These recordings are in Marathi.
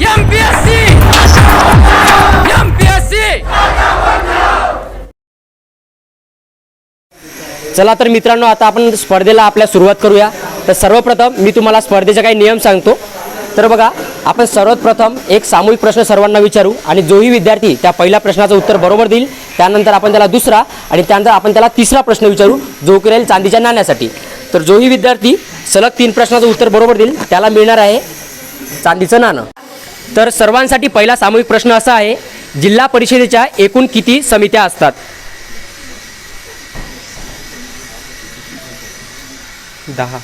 एमपीएससी चला तर मित्रांनो आता आपण स्पर्धेला आपल्या सुरुवात करूया. तर सर्वप्रथम मी तुम्हाला स्पर्धेचे काही नियम सांगतो. तर बघा आपण सर्वात प्रथम एक सामूहिक प्रश्न सर्वांना विचारू आणि जोही विद्यार्थी त्या पहिल्या प्रश्नाचं उत्तर बरोबर देईल. त्यानंतर आपण त्याला दुसरा आणि त्यानंतर आपण त्याला तिसरा प्रश्न विचारू जो करेल राहील चांदीच्या नाण्यासाठी. तर जोही विद्यार्थी सलग तीन प्रश्नाचं उत्तर बरोबर देईल. त्याला मिळणार आहे चांदीचं नाणं. तर सर्वांसाठी पहिला सामूहिक प्रश्न असा आहे जिल्हा परिषदेच्या एकूण किती समित्या असतात? दहा.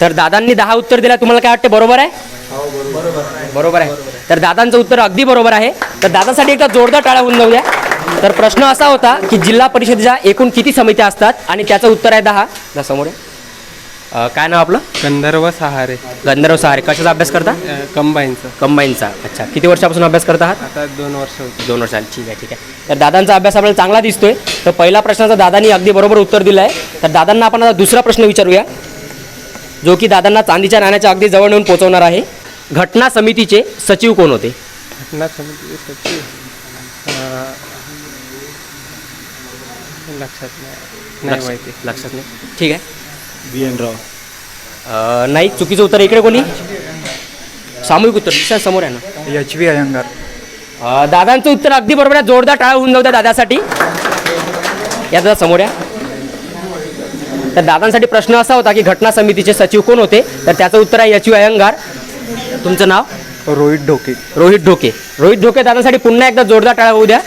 तर दादांनी दहा उत्तर दिला तुम्हाला काय वाटते बरोबर आहे? बरोबर आहे. तर दादांचं उत्तर अगदी बरोबर आहे. तर दादासाठी एकदा जोरदार टाळ्या होऊन जाऊया. तर प्रश्न असा होता की जिल्हा परिषदेच्या एकूण किती समित्या असतात? आणि त्याचं उत्तर आहे दहा. समोर आहे. अं, काय नाव आपलं? गंधर्व सहारे. गंधर्व सहारे. कशाचा अभ्यास करता? कंबाईनचं. कंबाईनचा. अच्छा. किती वर्षापासून अभ्यास करत आहात? आता दोन वर्ष होती दोन वर्षांनी ठीक आहे ठीक आहे. तर दादांचा अभ्यास आपल्याला चांगला दिसतोय. तर पहिला प्रश्नाचा दादांनी अगदी बरोबर उत्तर दिलं आहे तर दादांना आपण आता दुसरा प्रश्न विचारूया. जो की दादांना चांदीच्या नाण्याच्या अगदी जवळ नेऊन पोहोचवणार आहे. घटना समितीचे सचिव कोण होते? घटना समिती सचिव? अं, लक्षात नाही. नाही माहिती. लक्षात नाही. ठीक आहे. बी एन राव. अं, नाही चुकीचं उत्तर इकडे कोणी? सामूहिक उत्तर. दिसा समोर आहे ना. H V Iyengar. अं, दादांचं उत्तर अगदी बरोबर आहे. जोरदार टाळा होऊन जाऊ द्या दादासाठी. या दादा समोर या. तर दादांसाठी प्रश्न असा होता की घटना समितीचे सचिव कोण होते? तर त्याचं उत्तर आहे यचू अयंगार. तुमचं नाव? रोहित ढोके. रोहित ढोके. रोहित ढोके दादांसाठी पुन्हा एकदा जोरदार टाळा होऊ द्या.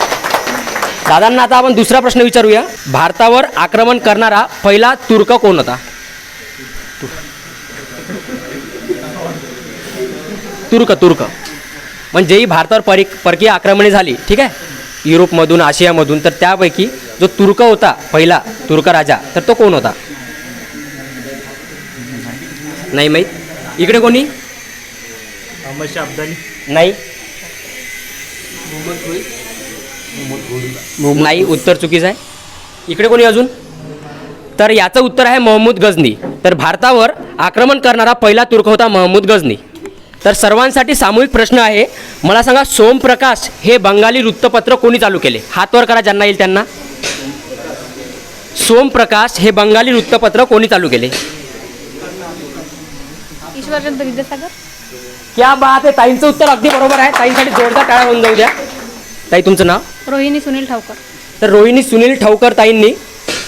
दादांना आता आपण दुसरा प्रश्न विचारूया. भारतावर आक्रमण करणारा पहिला तुर्क कोण होता? तुर्क तुर्क. म्हणजेही भारतावर परि परकीय आक्रमणे झाली ठीक आहे? युरोपमधून आशियामधून तर त्यापैकी जो तुर्क होता पहिला तुर्क राजा तर तो कोण होता? नाही माहीत. इकडे कोणी? नाही. नाही उत्तर चुकीचं आहे. इकडे कोणी अजून? तर याचं उत्तर आहे महमूद गजनी तर भारतावर आक्रमण करणारा पहिला तुर्क होता महमूद गजनी तर सर्वांसाठी सामूहिक प्रश्न आहे. मला सांगा सोमप्रकाश हे बंगाली वृत्तपत्र कोणी चालू केले? हात वर करा ज्यांना येईल त्यांना. सोमप्रकाश हे बंगाली वृत्तपत्र कोणी चालू केले? ईश्वरचंद्र विद्यासागर. क्या बात आहे ताईंचं उत्तर अगदी बरोबर आहे. ताईंसाठी जोरदार टाळा होऊन जाऊ द्या. ताई तुमचं नाव? रोहिणी सुनील ठावकर तर रोहिणी सुनील ठावकर ताईंनी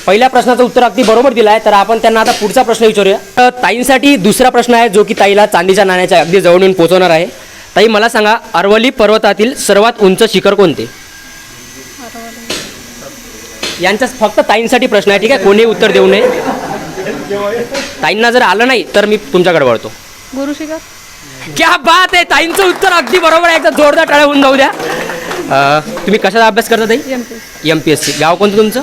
पहिल्या प्रश्नाचं उत्तर अगदी बरोबर दिलं आहे तर आपण त्यांना आता पुढचा प्रश्न विचारूया. तर ताईंसाठी दुसरा प्रश्न आहे जो की ताईला चांदीच्या नाण्याच्या अगदी जवळ येऊन पोहोचवणार आहे. ताई मला सांगा अरवली पर्वतातील सर्वात उंच शिखर कोणते? यांचा फक्त ताईंसाठी प्रश्न आहे ठीक आहे? कोणी उत्तर देऊ नये? ताईंना जर आलं नाही तर मी तुमच्याकडे वळतो. गुरुशिखर क्या बात आहे! ताईंचं उत्तर अगदी बरोबर आहे एकदा जोरदार टाळ्या होऊन जाऊ द्या. अं, तुम्ही कशाचा अभ्यास करता ताई? M P M P S C गाव कोणतं तुमचं?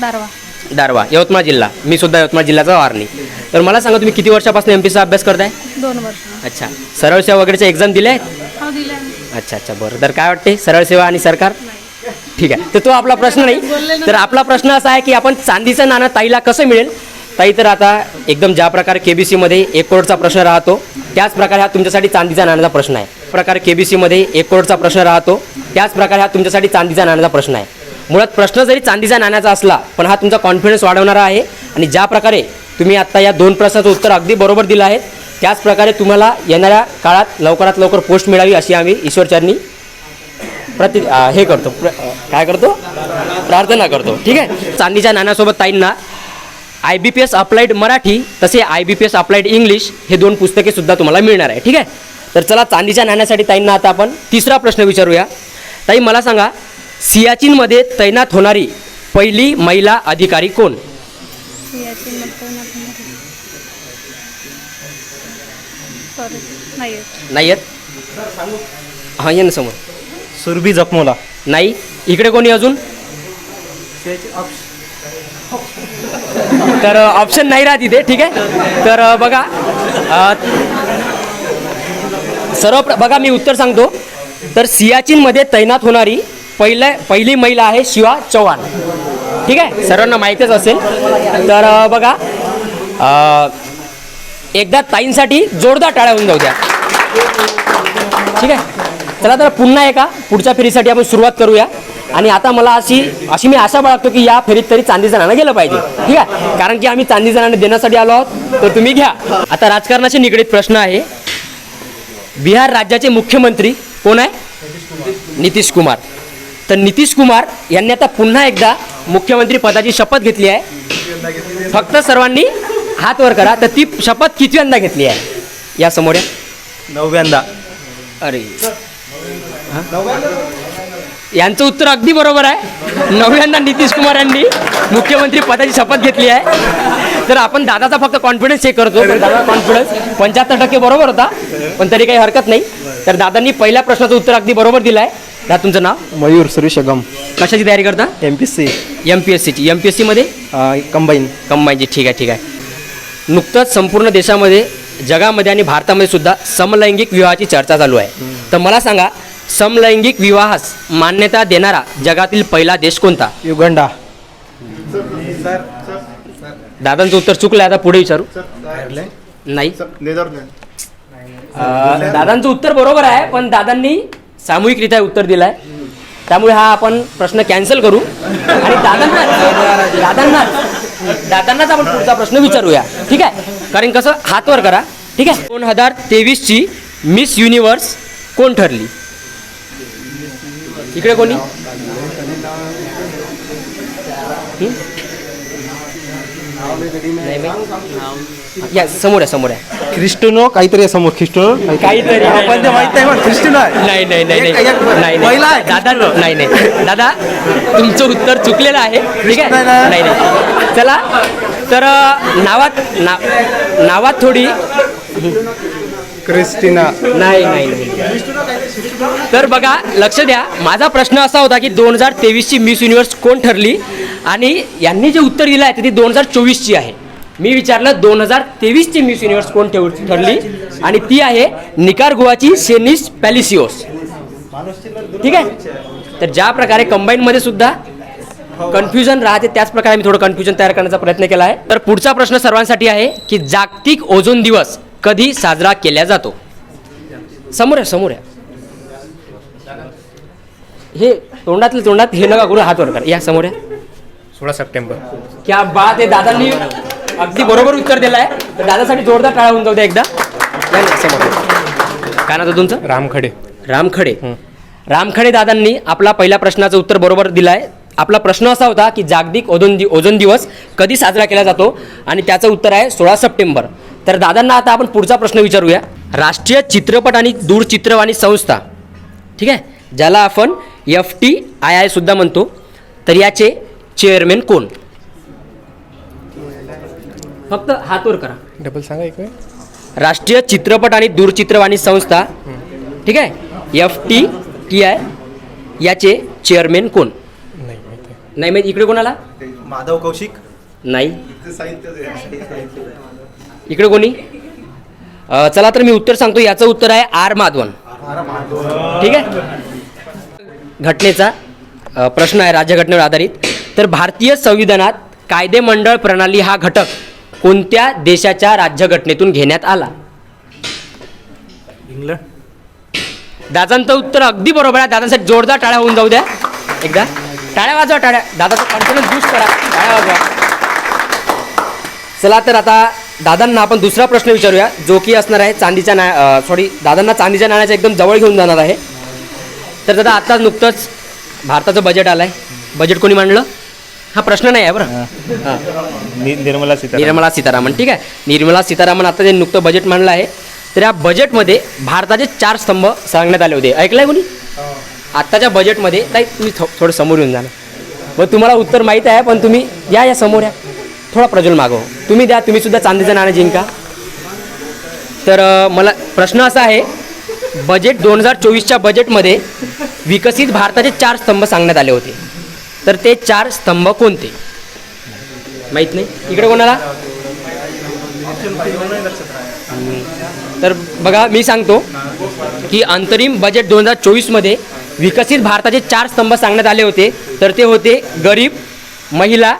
दारवा. दारवा यवतमाळ जिल्हा. मी सुद्धा यवतमाळ जिल्ह्याचा वारणी. तर मला सांगा तुम्ही किती वर्षापासून एम पी चा अभ्यास करताय? दोन वर्ष. अच्छा. सरळ सेवा वगैरेच्या एक्झाम दिल्या आहेत? हो अच्छा अच्छा. बरं. तर काय वाटते? सरळ सेवा आणि सरकार? ठीक आहे. तर तो आपला प्रश्न नाही. तर आपला प्रश्न असा आहे की आपण चांदीचं नाणं ताईला कसं मिळेल? ताई तर आता एकदम ज्या प्रकारे के बी सीमध्ये एक करोडचा प्रश्न राहतो त्याच प्रकारे हा तुमच्यासाठी चांदीचा नाण्याचा प्रश्न आहे. प्रकारे के बी सीमध्ये एक करोडचा प्रश्न राहतो त्याच प्रकारे हा तुमच्यासाठी चांदीचा नाण्याचा प्रश्न आहे. मुळात प्रश्न जरी चांदीचा नाण्याचा असला पण हा तुमचा कॉन्फिडन्स वाढवणारा आहे. आणि ज्या प्रकारे तुम्ही आत्ता या दोन प्रश्नाचं उत्तर अगदी बरोबर दिलं आहे त्याचप्रकारे तुम्हाला येणाऱ्या काळात लवकरात लवकर पोस्ट मिळावी अशी आम्ही ईश्वरचरणी प्रति हे करतो. प्र काय करतो? प्रार्थना करतो. ठीक आहे? चांदीच्या नाण्यासोबत ताईंना I B P S applied Marathi तसे I B P S applied English हे दोन पुस्तके सुद्धा तुम्हाला मिळणार आहे. ठीक आहे? तर चला चांदीच्या नाण्यासाठी ताईंना आता आपण तिसरा प्रश्न विचारूया. ताई मला सांगा सियाचीनमध्ये तैनात होणारी पहिली महिला अधिकारी कोण? सॉरी नाही नाही आहेत हां ये ना समोर. सुरभी जखमोला. नाही? इकडे कोणी अजून? तर ऑप्शन नाही राहत इथे ठीक आहे? तर बघा सर्व बघा मी उत्तर सांगतो. तर सियाचीनमध्ये तैनात होणारी पहिलं पहिली महिला आहे शिवा चव्हाण ठीक आहे? सर्वांना माहीतच असेल. तर बघा एकदा ताईंसाठी जोरदार टाळ्या होऊन जाऊ द्या. ठीक आहे? चला तर पुन्हा एका पुढच्या फेरीसाठी आपण सुरुवात करूया. आणि आता मला अशी अशी मी आशा बाळगतो की या फेरीत तरी चांदी नाणं गेलं पाहिजे. ठीक आहे? कारण की आम्ही चांदी नाणं देण्यासाठी आलो आहोत. तर तुम्ही घ्या. आता राजकारणाशी निगडीत प्रश्न आहे. बिहार राज्याचे मुख्यमंत्री कोण आहे? नितीश कुमार. तर नितीश कुमार यांनी आता पुन्हा एकदा मुख्यमंत्री पदाची शपथ घेतली आहे. फक्त सर्वांनी हात वर करा. तर ती शपथ कितव्यांदा घेतली आहे? या समोर या. नवव्यांदा. अरे? यांचं उत्तर अगदी बरोबर आहे. नव्यांदा नितीश कुमार यांनी मुख्यमंत्री पदाची शपथ घेतली आहे. तर आपण दादाचा फक्त कॉन्फिडन्स चेक करतो. दादा कॉन्फिडन्स पंच्याहत्तर टक्के बरोबर होता. पण तरी काही हरकत नाही. तर दादांनी पहिल्या प्रश्नाचं उत्तर अगदी बरोबर दिलं आहे दादा तुमचं नाव? मयूर सुरेशगम कशाची तयारी करता? M P C M P S सीची एम पी एस सीमध्ये कंबाईन कंबाईनची ठीक आहे ठीक आहे. नुकतंच संपूर्ण देशामध्ये जगामध्ये आणि भारतामध्ये सुद्धा समलैंगिक विवाहाची चर्चा चालू आहे. तर मला सांगा समलैंगिक विवाहास मान्यता देणारा जगातील पहिला देश कोणता? युगंडा. दादांचं उत्तर चुकलं आता पुढे विचारू. नाही. दादांचं उत्तर बरोबर आहे पण दादांनी सामूहिकरित्या उत्तर दिलं आहे त्यामुळे हा आपण प्रश्न कॅन्सल करू. आणि दादांना दादांना दादांनाच आपण पुढचा प्रश्न विचारूया. ठीक आहे? कारण कसं हातवर करा. ठीक आहे? दोन हजार तेवीसची मिस युनिव्हर्स कोण ठरली? इकडे कोणी? नाही. या समोर आहे समोर आहे ख्रिस्टनो काहीतरी आहे समोर ख्रिस्टनो? काहीतरी. आहे. पण ते माहीत नाही पण आहे. नाही नाही नाही नाही. नाही पहिला नाही. आहे. दादा नाही नाही. दादा तुमचं उत्तर चुकलेलं आहे. ठीक आहे? नाही. नाही नाही. चला तर अ, नावात ना नावात थोडी. क्रिस्टिना. नाही नाही नाही. तर बघा लक्ष द्या. माझा प्रश्न असा होता की दोन हजार तेवीसची मिस युनिव्हर्स कोण ठरली? आणि यांनी जे उत्तर दिलं आहे ते ती दोन हजार चोवीसची आहे. मी विचारलं दोन हजार तेवीसची मिस युनिव्हर्स कोण ठेव ठरली? आणि ती आहे निकारगुआची सेनिस पॅलिसिओस. ठीक आहे? तर ज्या प्रकारे कंबाईनमध्ये सुद्धा कन्फ्युजन राहते त्याच प्रकारे मी थोडं कन्फ्युजन तयार करण्याचा प्रयत्न केला आहे. तर पुढचा प्रश्न सर्वांसाठी आहे की जागतिक ओझोन दिवस कधी साजरा केला जातो? समोर आहे समोर आहे हे तोंडातलं तोंडात हे नका करू हात वर करा. या समोर आहे सोळा सप्टेंबर. क्या बात आहे दादांनी अगदी बरोबर उत्तर दिलं आहे तर दादासाठी जोरदार टाळा होऊन जाऊ द्या एकदा. या ना समोर. काय नाव होतं तुमचं? रामखडे. रामखडे. रामखडे दादांनी आपला पहिल्या प्रश्नाचं उत्तर बरोबर दिलं आहे आपला प्रश्न असा होता की जागतिक ओझोन दि ओझोन दिवस कधी साजरा केला जातो? आणि त्याचं उत्तर आहे सोळा सप्टेंबर. तर दादांना आता आपण पुढचा प्रश्न विचारूया. राष्ट्रीय चित्रपट आणि दूरचित्रवाणी संस्था ठीक आहे? ज्याला आपण एफ टी आय आय सुद्धा म्हणतो. तर याचे चेअरमॅन कोण? फक्त हातवर करा. डबल सांगा एक राष्ट्रीय चित्रपट आणि दूरचित्रवाणी संस्था ठीक आहे? एफ टी टी आय याचे चेअरमॅन कोण? नाही माहिती नाही माहिती. इकडे कोणाला? माधव कौशिक. नाही. इकडे कोणी? चला तर मी उत्तर सांगतो. याचं उत्तर आहे आर माधवन. ठीक आहे? घटनेचा प्रश्न आहे राज्यघटनेवर आधारित. तर भारतीय संविधानात कायदेमंडळ प्रणाली हा घटक कोणत्या देशाच्या राज्यघटनेतून घेण्यात आला? इंग्लंड. दादांचं उत्तर अगदी बरोबर आहे. दादांसाठी जोरदार टाळ्या होऊन जाऊ द्या. एकदा. टाळ्या वाजवा टाळ्या. दादाचा कॉन्फिडन्स बूस्ट करा. टाळ्या वाजवा. चला तर आता दादांना आपण दुसरा प्रश्न विचारूया. जो की असणार आहे चांदीच्या ना सॉरी दादांना चांदीच्या नाण्याच्या एकदम जवळ घेऊन जाणार आहे. तर दादा आता नुकतंच भारताचं बजेट आलं आहे बजेट कोणी मांडलं? हा प्रश्न नाही आहे बरं. हां. निर्मला सीतारामन. निर्मला सीतारामन ठीक आहे. निर्मला सीतारामन आता जे नुकतं बजेट मांडलं आहे तर या बजेटमध्ये भारताचे चार स्तंभ सांगण्यात आले होते. ऐकलंय कोणी? आत्ताच्या बजेटमध्ये नाही तुम्ही थो थोडं समोर येऊन जा ना. मग तुम्हाला उत्तर माहीत आहे पण तुम्ही या या समोर या. थोडा प्रज्वल मागव तुम्ही द्या तुम्ही सुद्धा चांदीचं नाणं जिंका. तर अं, मला प्रश्न असा आहे बजेट दोन हजार चोवीसच्या बजेटमध्ये विकसित भारताचे चार स्तंभ सांगण्यात आले होते. तर ते चार स्तंभ कोणते? माहीत नाही? इकडे कोणाला? तर बघा मी सांगतो की अंतरिम बजेट दोन हजार चोवीसमध्ये विकसित भारताचे चार स्तंभ सांगण्यात आले होते. तर ते होते गरीब महिला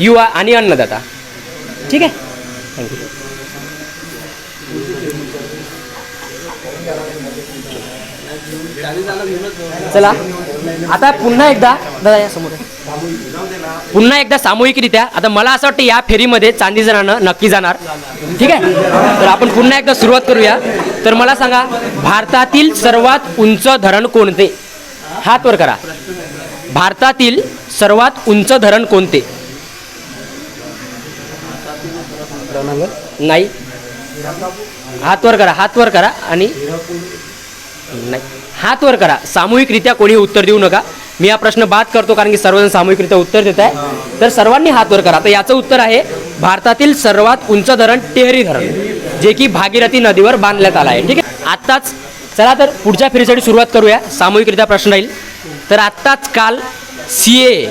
युवा आणि अन्नदाता. ठीक आहे? थँक्यू चला. आता पुन्हा एकदा दादा या समोर पुन्हा एकदा सामूहिकरित्या आता मला असं वाटतं या फेरीमध्ये चांदीचं नक्की जाणार. ठीक आहे? तर आपण पुन्हा एकदा सुरुवात करूया. तर मला सांगा भारतातील सर्वात उंच धरण कोणते? हात वर करा. भारतातील सर्वात उंच धरण कोणते? नाही. हात वर करा हात वर करा आणि नाही. हात वर करा. सामूहिकरित्या कोणी उत्तर देऊ नका. मी हा प्रश्न बाद करतो कारण की सर्वजण सामूहिकरित्या उत्तर देत आहे तर सर्वांनी हात वर करा. तर याचं उत्तर आहे भारतातील सर्वात उंच धरण टेहरी धरण जे की भागीरथी नदीवर बांधण्यात आलं आहे. ठीक आहे? आत्ताच चला तर पुढच्या फेरीसाठी सुरुवात करूया. सामूहिकरित्या प्रश्न राहील. तर आत्ताच काल सी ए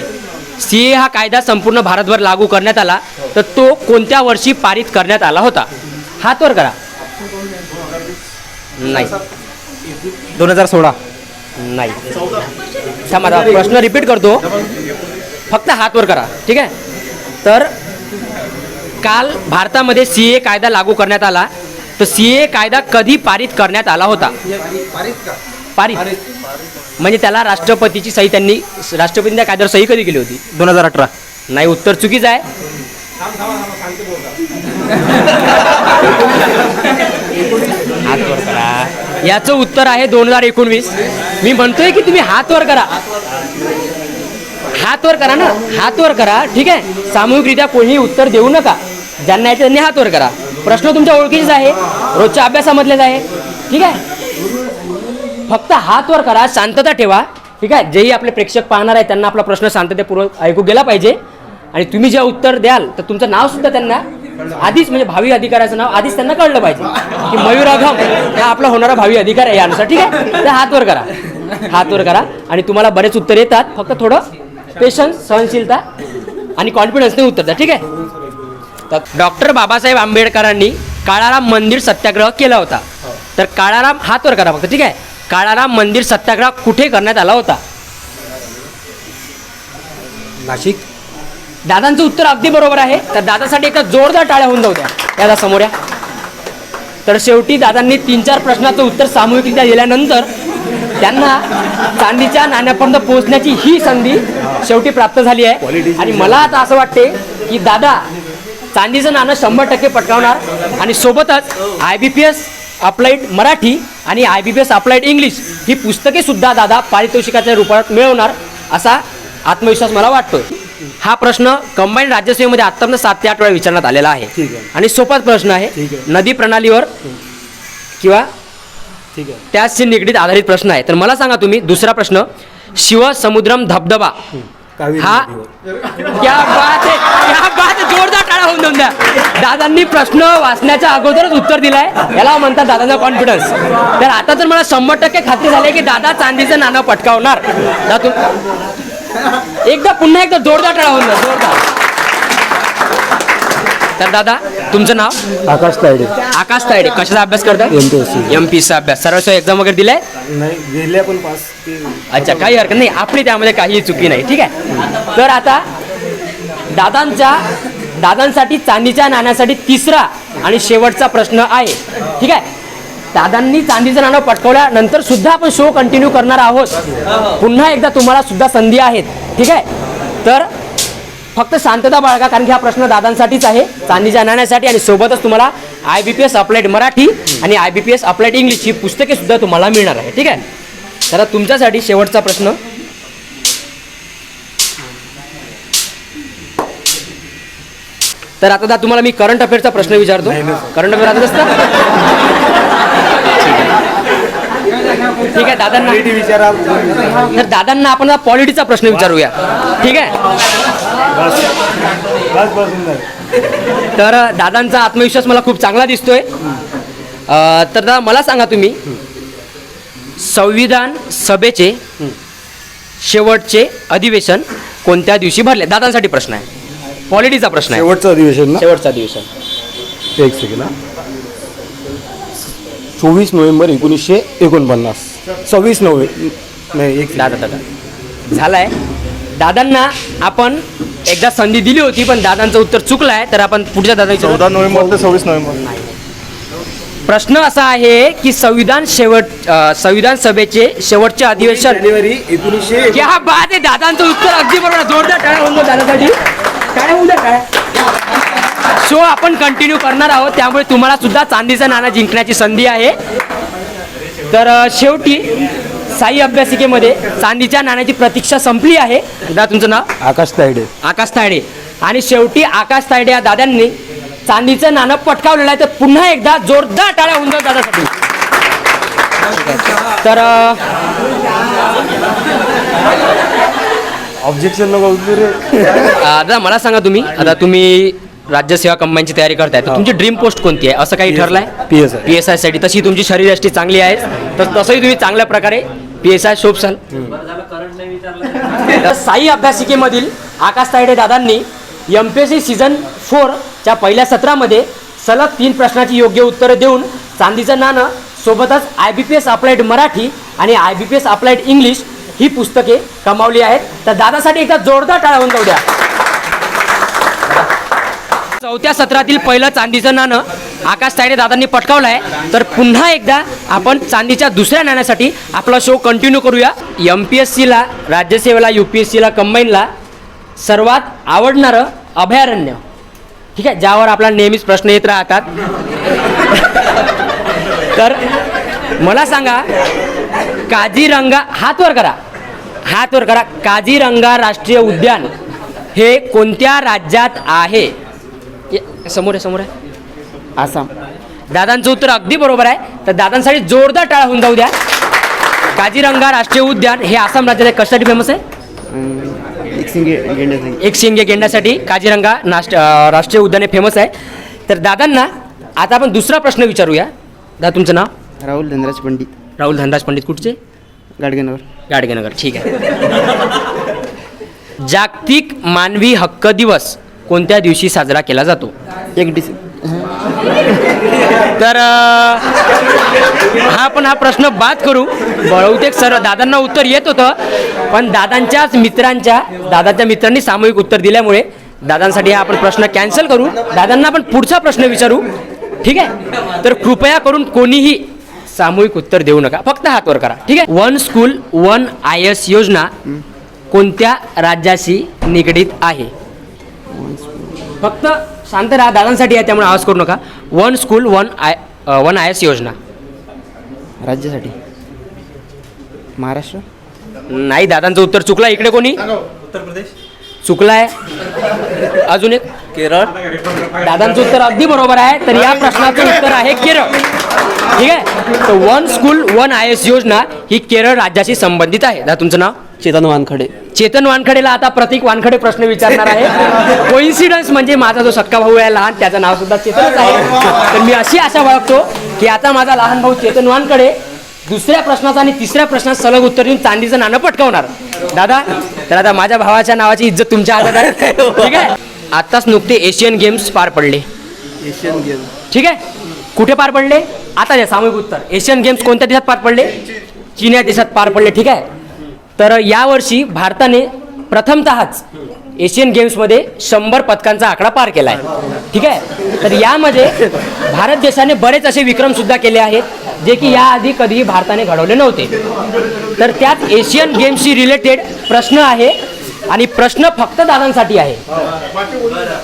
सी ए हा कायदा संपूर्ण भारतभर लागू करण्यात आला. तर तो कोणत्या वर्षी पारित करण्यात आला होता? हात वर करा. नाही. दोन हजार सोळा. नाही. थांबा आता प्रश्न रिपीट करतो. फक्त हात वर करा. ठीक आहे? तर काल भारतामध्ये सी ए कायदा लागू करण्यात आला. तर सी ए कायदा कधी पारित करण्यात आला होता? पारित. म्हणजे त्याला राष्ट्रपतीची सही त्यांनी राष्ट्रपतीने त्या कायद्यावर सही कधी केली होती? दोन हजार अठरा. नाही उत्तर चुकीचं आहे. याचं उत्तर आहे दोन हजार एकोणवीस. मी म्हणतोय की तुम्ही हात वर करा. हात वर करा ना? हात वर करा ठीक आहे? सामूहिकरित्या कोणीही उत्तर देऊ नका. ज्यांना यायचं त्यांनी हात वर करा. प्रश्न तुमच्या ओळखीचेच आहे. रोजच्या अभ्यासामधलेच आहे. ठीक आहे? फक्त हात वर करा शांतता ठेवा. ठीक आहे? जेही आपले प्रेक्षक पाहणार आहे त्यांना आपला प्रश्न शांततेपूर्वक ऐकू गेला पाहिजे. आणि तुम्ही जे उत्तर द्याल तर तुमचं नावसुद्धा त्यांना आधीच म्हणजे भावी अधिकाऱ्याचं नाव आधीच त्यांना कळलं पाहिजे. की मयूराघम हा आपला होणारा भावी अधिकार आहे यानुसार ठीक आहे? तर हातवर करा. हातवर करा. आणि तुम्हाला बरेच उत्तर येतात. फक्त थोडं पेशन्स सहनशीलता आणि कॉन्फिडन्सने उत्तर द्या. ठीक आहे? तर डॉक्टर बाबासाहेब आंबेडकरांनी काळाराम मंदिर सत्याग्रह केला होता. तर काळाराम हातवर करा फक्त. ठीक आहे? काळाराम मंदिर सत्याग्रह कुठे करण्यात आला होता? नाशिक. दादांचं उत्तर अगदी बरोबर आहे. तर दादासाठी एका जोरदार टाळ्या होऊन जाऊ द्या. दादा समोर या. तर शेवटी दादांनी तीन चार प्रश्नाचं उत्तर सामूहिकरित्या दिल्यानंतर त्यांना चांदीच्या नाण्यापर्यंत पोहोचण्याची ही संधी शेवटी प्राप्त झाली आहे. आणि मला आता असं वाटते की दादा चांदीचं नाणं शंभर टक्के पटकावणार आणि सोबतच I B P S applied Marathi आणि I B P S applied English ही पुस्तके सुद्धा दादा पारितोषिकाच्या रूपात मिळवणार असा आत्मविश्वास मला वाटतो हा प्रश्न कंबाईंड राज्यसेवेमध्ये आतापर्यंत सात ते आठ वेळा विचारण्यात आलेला आहे. ठीक आहे. आणि सोपाच प्रश्न आहे ठीक आहे. नदी प्रणालीवर किंवा ठीक आहे. त्याशी निगडीत आधारित प्रश्न आहे. तर मला सांगा तुम्ही दुसरा प्रश्न शिवसमुद्रम धबधबा कावेरी हा नदीवर. क्या बात आहे क्या बात आहे जोरदार टाळा होऊन देऊन द्या. दादांनी प्रश्न वाचण्याच्या अगोदरच उत्तर दिलाय. याला म्हणतात दादांचा कॉन्फिडन्स तर आता तर मला शंभर टक्के खात्री झाली आहे की दादा चांदीचं नाणं पटकावणार. दादा तुम एकदा पुन्हा एकदा जोरदार टाळा होऊन द्या जोरदार. तर दादा तुमचं नाव? आकाश तायडे. आकाश तायडे. कशाचा अभ्यास करता. एम अभ्यास. सर्व एक्झाम वगैरे दिलाय? पण पास अच्छा काही हरकत नाही. आपली त्यामध्ये काही चुकी नाही. ठीक आहे? तर आता दादांच्या दादांसाठी चांदीच्या नाण्यासाठी तिसरा आणि शेवटचा प्रश्न आहे. ठीक आहे? दादांनी चांदीचं नाणं पटकवल्यानंतर सुद्धा आपण शो कंटिन्यू करणार आहोत. पुन्हा एकदा तुम्हाला सुद्धा संधी आहेत. ठीक आहे? तर फक्त शांतता बाळगा कारण की हा प्रश्न दादांसाठीच आहे. चांदीच्या नाण्यासाठी आणि सोबतच तुम्हाला I B P S applied Marathi आणि I B P S applied English ही पुस्तके सुद्धा तुम्हाला मिळणार आहे. ठीक आहे? तर तुमच्यासाठी शेवटचा प्रश्न. तर आता तुम्हाला मी करंट अफेअरचा प्रश्न विचारतो. करंट अफेअर आता असतं ठीक आहे दादांना विचारा. तर दादांना आपण पॉलिटीचा प्रश्न विचारूया. ठीक आहे? तर दादांचा आत्मविश्वास मला खूप चांगला दिसतोय. तर दादा मला सांगा तुम्ही संविधान सभेचे शेवटचे अधिवेशन कोणत्या दिवशी भरले? दादांसाठी प्रश्न आहे. पॉलिटीचा प्रश्न आहे. शेवटचं अधिवेशन ना? शेवटचं अधिवेशन. एक सेकंड चोवीस नोव्हेंबर एकोणीसशे एकोणपन्नास. सव्वीस नोव्हेंबर नाही एक दादा दादा. झालाय. दादांना आपण एकदा संधी दिली होती पण दादांचं उत्तर चुकलं आहे तर आपण पुढच्या दादा चौदा नोव्हेंबर ते सव्वीस नोव्हेंबर. प्रश्न असा आहे की संविधान शेवट अ, संविधान सभेचे शेवटचे अधिवेशन जानेवारी एकोणीसशे क्या बात आहे दादांचं उत्तर अगदी बरोबर. आहे. जोरदार टाळ्या होऊन दादासाठी. टाळ्या होऊन द्या टाळ्या. शो आपण कंटिन्यू करणार आहोत. त्यामुळे तुम्हाला सुद्धा चांदीचा नाणं जिंकण्याची संधी आहे. तर शेवटी साई अभ्यासिकेमध्ये चांदीच्या नाण्याची प्रतीक्षा संपली आहे. दादा तुमचं नाव? आकाश तायडे. आकाश तायडे. आणि शेवटी आकाश तायडे या दादांनी चांदीचं नाणं पटकावलेलं आहे. तर पुन्हा एकदा जोरदार टाळ्या होऊन जाऊ दादासाठी. तर ऑब्जेक्शन दादा मला सांगा तुम्ही. आता तुम्ही राज्यसेवा कंबाईनची तयारी करताय तर तुमची ड्रीम पोस्ट कोणती आहे? असं काही ठरलंय? P S I P S तशी तुमची शरीरयष्टी चांगली आहे. तर तसंही तुम्ही चांगल्या प्रकारे पी एस आय शोभसाल साई अभ्यासिकेमधील आकाश तायडे दादांनी M P S C season फोरच्या पहिल्या सत्रामध्ये सलग तीन प्रश्नाची योग्य उत्तरं देऊन चांदीचं नाणं सोबतच I B P S applied Marathi आणि I B P S applied English ही पुस्तके कमावली आहेत. तर दादासाठी एकदा जोरदार टाळा होऊन जाऊ द्या चौथ्या सत्रातील पहिलं चांदीचं नाणं आकाश तायडे दादांनी पटकावलं आहे तर पुन्हा एकदा आपण चांदीच्या दुसऱ्या नाण्यासाठी आपला शो कंटिन्यू करूया. एम पी एस सीला राज्यसेवेला यू पी एस सीला कंबाईनला सर्वात आवडणारं अभयारण्य. ठीक आहे? ज्यावर आपला नेहमीच प्रश्न येत राहतात. तर मला सांगा काजीरंगा हातवर करा. हातवर करा. काजीरंगा राष्ट्रीय उद्यान हे कोणत्या राज्यात आहे? ये- समोर आहे समोर आहे. आसाम. दादांचं उत्तर अगदी बरोबर आहे. तर दादांसाठी जोरदार टाळा होऊन जाऊ द्या. काझीरंगा राष्ट्रीय उद्यान हे आसाम राज्यात. कशासाठी फेमस आहे? एक शिंगे गेंड्यासाठी काझीरंगा नास्ट अं, राष्ट्रीय उद्यान हे फेमस आहे. तर दादांना आता आपण दुसरा प्रश्न विचारूया. दादा तुमचं नाव? राहुल धनराज पंडित. राहुल धनराज पंडित कुठचे? गाडगेनगर. गाडगेनगर. ठीक आहे. जागतिक मानवी हक्क दिवस. कोणत्या दिवशी साजरा केला जातो? एक डिसे तर हा पण हा प्रश्न बाद करू. बहुतेक सर दादांना उत्तर येत होतं पण दादांच्याच मित्रांच्या दादाच्या मित्रांनी सामूहिक उत्तर दिल्यामुळे दादांसाठी हा आपण प्रश्न कॅन्सल करू. दादांना आपण पुढचा प्रश्न विचारू. ठीक आहे? तर कृपया करून कोणीही सामूहिक उत्तर देऊ नका. फक्त हात वर करा. ठीक आहे? One school one I S योजना कोणत्या राज्याशी निगडीत आहे? फक्त शांत राहा दादांसाठी आहे त्यामुळे आवाज करू नका. One school one I one I S योजना. राज्यासाठी. महाराष्ट्र? नाही दादांचं उत्तर चुकलं इकडे कोणी? चुकलं आहे अजून एक? केरळ. दादांचं उत्तर अगदी बरोबर आहे. तर या प्रश्नाचं उत्तर आहे केरळ. ठीक आहे? तर one school one I S योजना ही केरळ राज्याशी संबंधित आहे. दादा तुमचं नाव? चेतन वानखडे. चेतन वानखडेला आता प्रतीक वानखडे प्रश्न विचारणार आहे. कोइन्सिडन्स म्हणजे माझा जो सक्का भाऊ आहे लहान त्याचं नाव सुद्धा चेतनच आहे. तर मी अशी आशा बाळगतो की आता माझा लहान भाऊ चेतन वानखडे दुसऱ्या प्रश्नाचा आणि तिसऱ्या प्रश्नात सलग उत्तर देऊन चांदीचं नाणं पटकावणार. दादा तर आता माझ्या भावाच्या नावाची इज्जत तुमच्या हातात आहे. ठीक आहे? आत्ताच नुकते एशियन गेम्स पार पडले. एशियन गेम ठीक आहे? कुठे पार पडले? आता द्या सामूहिक उत्तर. एशियन गेम्स कोणत्या देशात पार पडले? चीन या देशात पार पडले. ठीक आहे? तर यावर्षी भारताने प्रथमतःच एशियन गेम्समध्ये शंभर पदकांचा आकडा पार केला आहे ठीक आहे? तर यामध्ये भारत देशाने बरेच असे विक्रमसुद्धा केले आहेत जे की याआधी कधीही भारताने घडवले नव्हते. तर त्यात एशियन गेम्सशी रिलेटेड प्रश्न आहे आणि प्रश्न फक्त दादांसाठी आहे.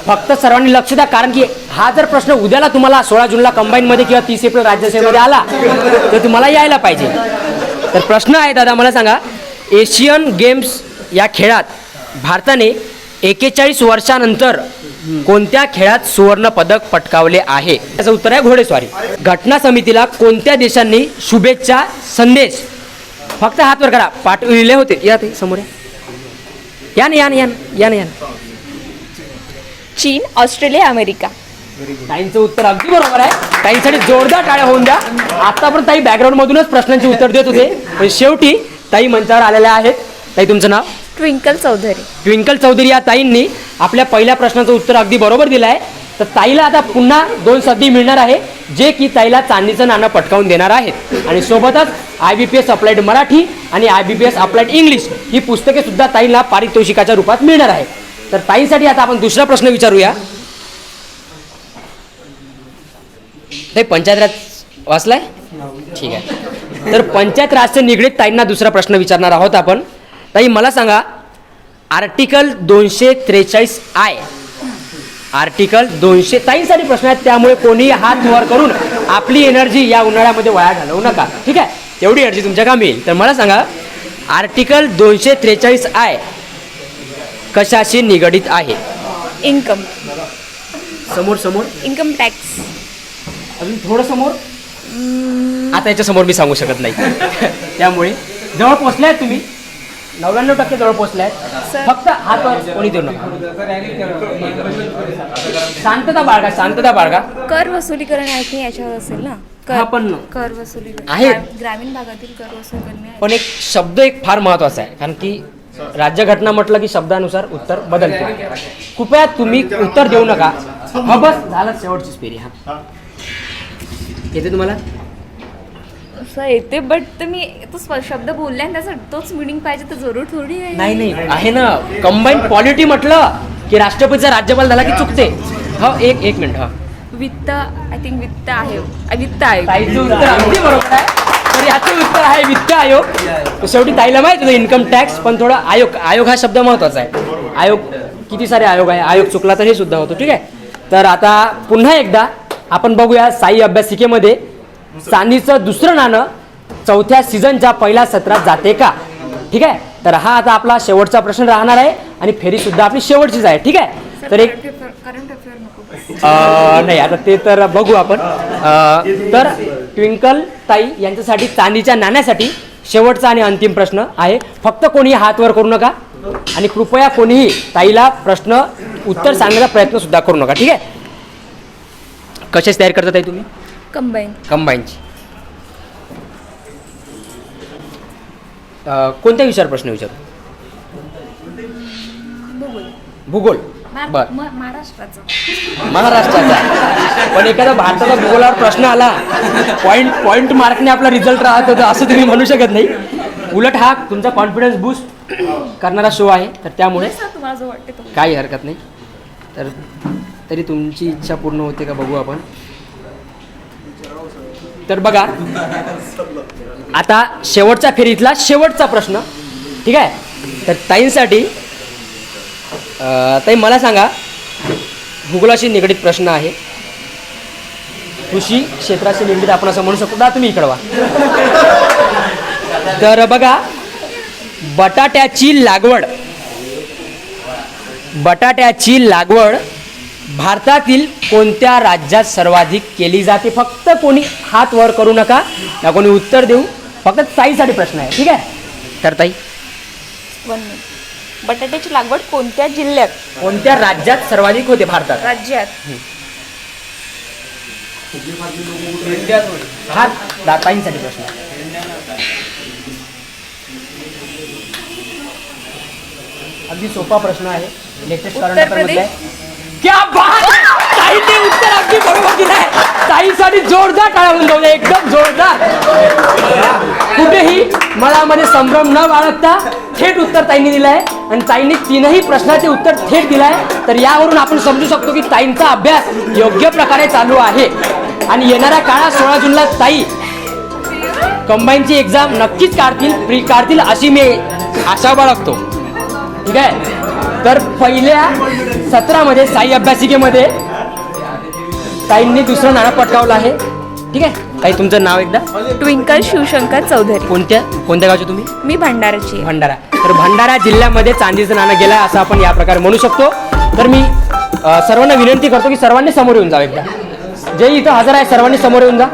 फक्त सर्वांनी लक्ष द्या कारण की हा जर प्रश्न उद्याला तुम्हाला सोळा जूनला कंबाईनमध्ये किंवा तीस एप्रिल राज्यसभेमध्ये आला तर तुम्हाला यायला पाहिजे. तर प्रश्न आहे दादा मला सांगा एशियन गेम्स या खेळात भारताने एकेचाळीस वर्षानंतर कोणत्या खेळात सुवर्ण पदक पटकावले आहे? त्याचं उत्तर आहे घोडेस्वारी. घटना समितीला कोणत्या देशांनी शुभेच्छा संदेश? फक्त हातवर करा. पाठविले होते. या ते समोर या. या ना या ना या ना या ना या ना. चीन ऑस्ट्रेलिया अमेरिका. ताईंचं उत्तर अगदी बरोबर आहे. ताईंसाठी जोरदार टाळ्या होऊन द्या. आतापर्यंत ताई बॅकग्राऊंड मधूनच प्रश्नांची उत्तर देत होते. पण शेवटी ताई मंचावर आलेल्या आहेत. ताई तुमचं नाव? ट्विंकल चौधरी. ट्विंकल चौधरी या ताईंनी आपल्या पहिल्या प्रश्नाचं उत्तर अगदी बरोबर दिलं आहे तर ताईला आता पुन्हा दोन संधी मिळणार आहे जे की ताईला चांदीचं नाणं पटकावून देणार आहेत. आणि सोबतच I B P S applied Marathi आणि I B P S applied English ही पुस्तके सुद्धा ताईला पारितोषिकाच्या रूपात मिळणार आहे तर ताईसाठी आता आपण दुसरा प्रश्न विचारूया. ते पंचायत वाचलाय? ठीक आहे. तर पंचायत राजचे निगडीत ताईंना दुसरा प्रश्न विचारणार आहोत आपण. ताई मला सांगा आर्टिकल दोनशे त्रेचाळीस आय आर्टिकल दोनशे ताईंसाठी प्रश्न आहेत त्यामुळे कोणी हात वर करून आपली एनर्जी या उन्हाळ्यामध्ये वाया घालवू नका. ठीक आहे? तेवढी एनर्जी तुमच्या कामी येईल तर मला सांगा आर्टिकल दोनशे त्रेचाळीस आय कशाशी निगडीत आहे? इन्कम समोर समोर. इन्कम टॅक्स अजून थोडं समोर. आता याच्या समोर मी सांगू शकत नाही. त्यामुळे जवळ आहेत तुम्ही? नव्याण्णव टक्के जवळ सर. फक्त हात कोणी देऊ नका. शांतता बाळगा शांतता बाळगा. कर वसुलीकरण आय थिंक याच्यावर असेल ना? हा, पण- कर वसुलीकरण. आहे. ग्रा- ग्रामीण भागातील कर वसूल करणे आहे. पण एक शब्द एक फार महत्त्वाचा आहे. कारण की राज्यघटना म्हटलं की शब्दानुसार उत्तर बदलते. कृपया तुम्ही उत्तर देऊ नका. हा बस. झालं शेवटचीच फेरी हा. येते तुम्हाला? असं येते बट तुम्ही तो स्व- शब्द बोलला आणि त्याचा तोच मिनिंग पाहिजे तर जरूर थोडी आहे. नाही नाही आहे ना. कंबाईन पॉलिटी म्हटलं की राष्ट्रपतीचा राज्यपाल झाला की चुकते. हो एक एक मिनिट हा. वित्त आय थिंक वित्त आयोग. वित्त ताईचं उत्तर अगदी बरोबर आहे. तर याचं उत्तर आहे वित्त आयोग. तर शेवटी ताईला माहिती होतं इन्कम टॅक्स पण थोडा आयोग आयोग हा शब्द महत्त्वाचा आहे. आयोग किती सारे आयोग आहे? आयोग चुकला तर हे सुद्धा होतं ठीक आहे? तर आता पुन्हा एकदा आपण बघूया साई अभ्यासिकेमध्ये चांदीचं दुसरं नाणं चौथ्या सीझनच्या पहिल्या सत्रात जाते का? ठीक आहे? तर हा आता आपला शेवटचा प्रश्न राहणार आहे आणि फेरी सुद्धा आपली शेवटचीच आहे. ठीक आहे? तर एक अ, नाही आता ते तर बघू आपण. अ, तर ट्विंकल ताई यांच्यासाठी चांदीच्या नाण्यासाठी शेवटचा आणि अंतिम प्रश्न आहे. फक्त कोणी हात वर करू नका आणि कृपया कोणीही ताईला प्रश्न उत्तर सांगण्याचा प्रयत्न सुद्धा करू नका. ठीक आहे? कशाची तयारी करता ताई तुम्ही? कंबाईन. कंबाईनची. अ, कोणत्या विषयावर प्रश्न विचारू? भूगोल. बर. महाराष्ट्राचं. महाराष्ट्राचा. पण एखादा भारताचा भूगोलावर प्रश्न आला पॉइंट पॉइंट मार्कने आपला रिझल्ट राहत होता असं तुम्ही म्हणू शकत नाही. उलट हा तुमचा कॉन्फिडन्स बूस्ट करणारा शो आहे. तर त्यामुळे तुम्हाला जो वाटते तो काही हरकत नाही. तर तरी तुमची इच्छा पूर्ण होते का बघू आपण. तर बघा आता शेवटच्या फेरीतला शेवटचा प्रश्न. ठीक आहे? तर ताईंसाठी ताई मला सांगा भूगोलाशी निगडीत प्रश्न आहे. कृषी क्षेत्राशी निगडीत आपण असं म्हणू शकतो दा तुम्ही इकडवा तर बघा बटाट्याची लागवड बटाट्याची लागवड भारतातील कोणत्या राज्यात सर्वाधिक केली जाते? फक्त कोणी हात वर करू नका ना कोणी उत्तर देऊ. फक्त ताईसाठी प्रश्न आहे ठीक आहे? तर ताई? वन मिनिट बटाट्याची लागवड कोणत्या जिल्ह्यात? कोणत्या राज्यात सर्वाधिक होते भारतात? राज्यात. हा दा- ताईंसाठी प्रश्न आहे. अगदी सोपा प्रश्न आहे. लेटेस्ट उत्तर प्रदेश. क्या बात है! ताईने उत्तर अगदी बरोबर दिलं आहे ताईसाठी जोरदार टाळ्या होऊन जाऊ एकदम जोरदार. कुठेही मनामध्ये संभ्रम न बाळगता थेट उत्तर ताईंनी दिलं आहे आणि ताईंनी तीनही प्रश्नाचे उत्तर थेट दिलं आहे तर यावरून आपण समजू शकतो की ताईंचा अभ्यास योग्य प्रकारे चालू आहे. आणि येणाऱ्या काळात सोळा जूनला ताई कंबाईनची एक्झाम नक्कीच काढतील प्री काढतील अशी मी आशा बाळगतो. ठीक आहे? तर पहिल्या सत्रामध्ये साई अभ्यासिकेमध्ये ताईंनी दुसरं नाणं पटकावलं आहे. ठीक आहे? ताई तुमचं नाव एकदा? ट्विंकल शिवशंकर चौधरी. कोणत्या? कोणत्या गावचे तुम्ही? मी भंडाराची आहे. भंडारा. तर भंडारा जिल्ह्यामध्ये चांदीचं नाणं गेलं असं आपण या प्रकारे म्हणू शकतो. तर मी अ, सर्वांना विनंती करतो की सर्वांनी समोर येऊन जा एकदा. जे इथं हजर आहे सर्वांनी समोर येऊन जा.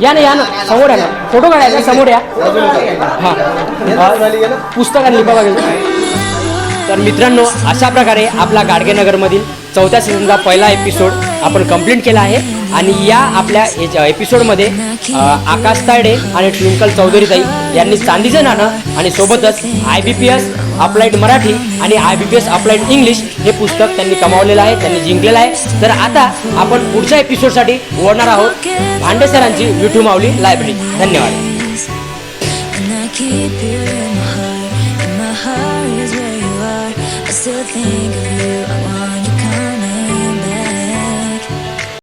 या ना या ना. समोर या ना. फोटो काढायचा समोर या. हां. लिहा वगैरे तर मित्रांनो अशा प्रकारे आपला गाडगेनगरमधील चौथ्या सीझनचा पहिला एपिसोड आपण कंप्लीट केला आहे. आणि या आपल्या एपिसोडमध्ये आकाश तायडे आणि ट्विंकल चौधरीताई यांनी चांदीचं नाणं आणि सोबतच I B P S applied Marathi आणि I B P S applied English हे पुस्तक त्यांनी कमावलेलं आहे त्यांनी जिंकलेलं आहे. तर आता आपण पुढच्या एपिसोडसाठी ओढणार आहोत भांडे सरांची विठू माऊली लायब्ररी धन्यवाद to think